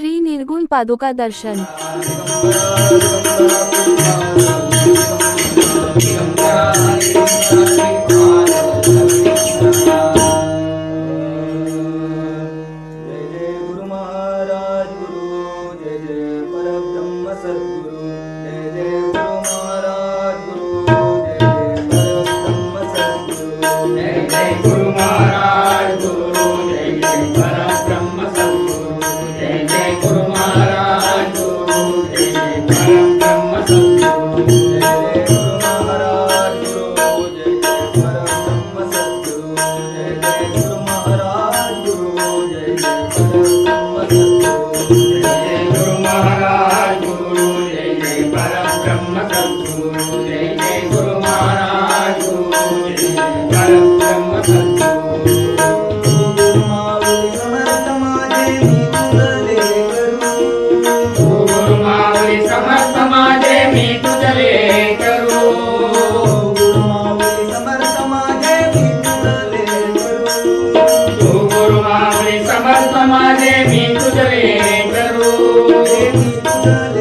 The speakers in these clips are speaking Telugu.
श्री निर्गुण पादुका दर्शन। जय जय गुरु महाराज गुरु जय जय Aleluia.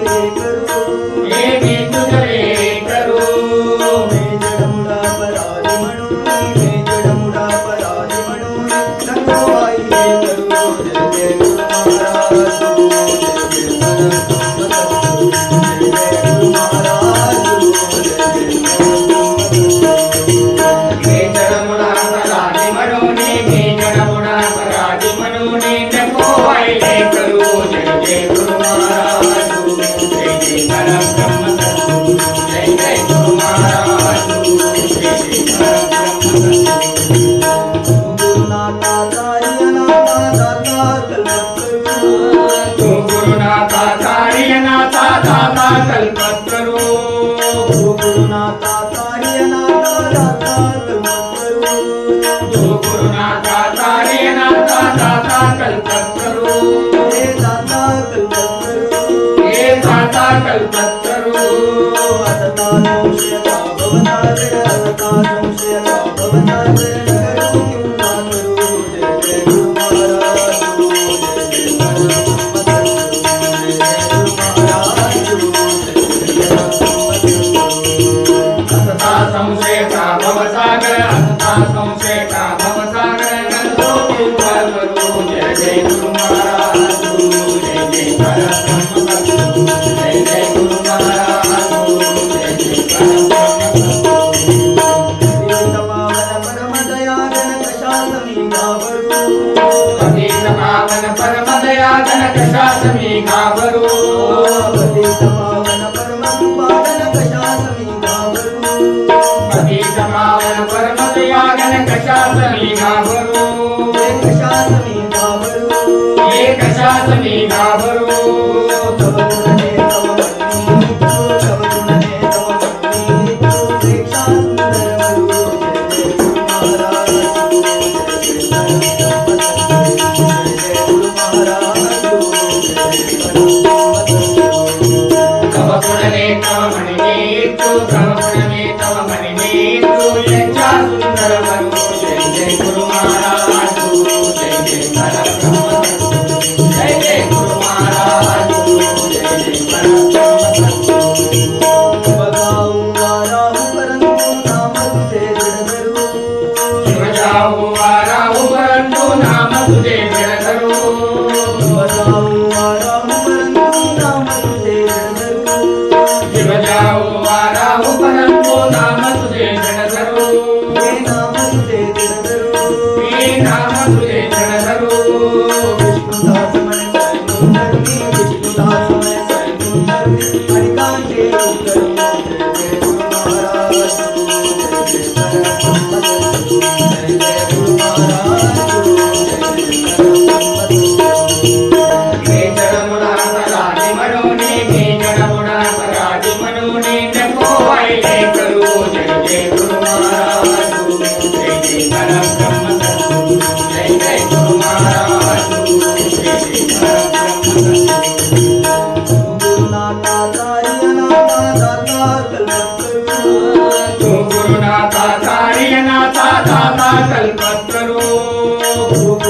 మక్కరు గురునా తాతారియ నా తాతార్ మక్కరు గురునా తాతారియ నా తాతార్ మక్కరు ఏ తాతార్ మక్కరు ఏ తాతార్ మక్కరు అతతాను శివ భవనారే शासनी घाबरो एक शासनी घाबरो एक शासनी घाबरो ಕವಕುಡನೆ ತವ ಮಣಿ ನೀತು ಕವಕುಡನೆ ತವ ಮಣಿ ನೀತು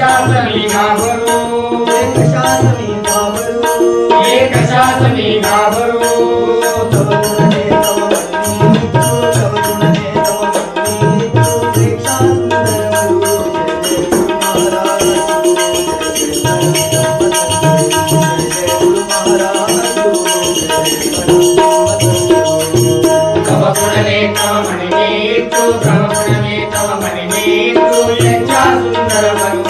शासनी गाभरो एक शासनी गाभरो एक शासनी गाभरो తమ మణి నీకు తమ మణి నీకు లజ్జా సుందరమను